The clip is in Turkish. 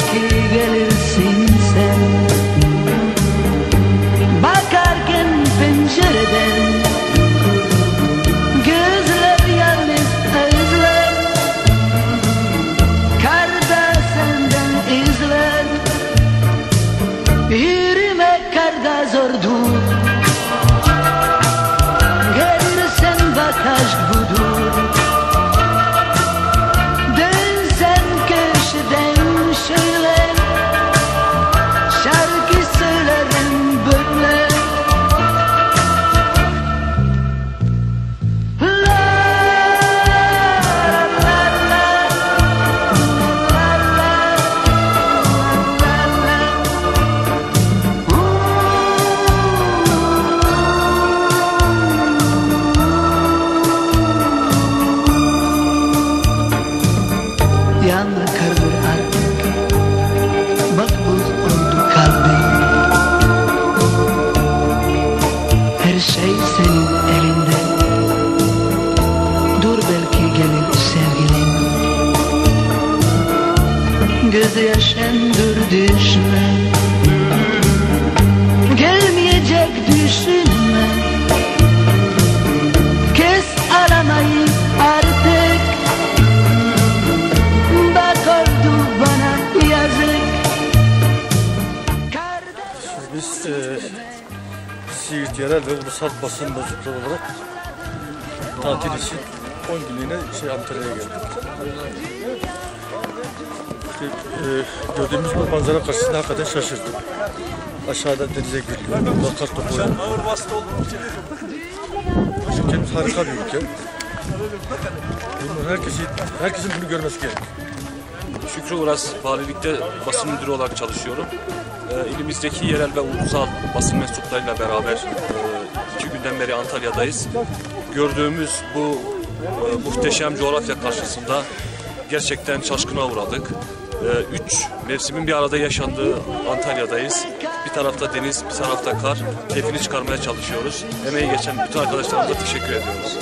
sanki şey senin elinde. Dur belki gelir sevgilin Gözü yaşen dur düşme. Gelmeyecek düşünme. Kes aramayı artık. Bak oldu bana yazık. Kardeş... Biz, e, yerel ve ulusal basın mensupları olarak tatil için 10 günlüğüne şey Antalya'ya geldik. İşte, e, gördüğümüz bu manzara karşısında hakikaten şaşırdık. Aşağıda denize giriyor. Burada kar topu. Ülkemiz harika bir ülke. Bunun herkesi, herkesin bunu görmesi gerekiyor. Şükrü Uras, valilikte basın müdürü olarak çalışıyorum. Ee, ilimizdeki yerel ve ulusal basın mensuplarıyla beraber e, iki günden beri Antalya'dayız. Gördüğümüz bu e, muhteşem coğrafya karşısında gerçekten şaşkına uğradık. E, üç mevsimin bir arada yaşandığı Antalya'dayız. Bir tarafta deniz, bir tarafta kar. Keyfini çıkarmaya çalışıyoruz. Emeği geçen bütün arkadaşlarımıza teşekkür ediyoruz.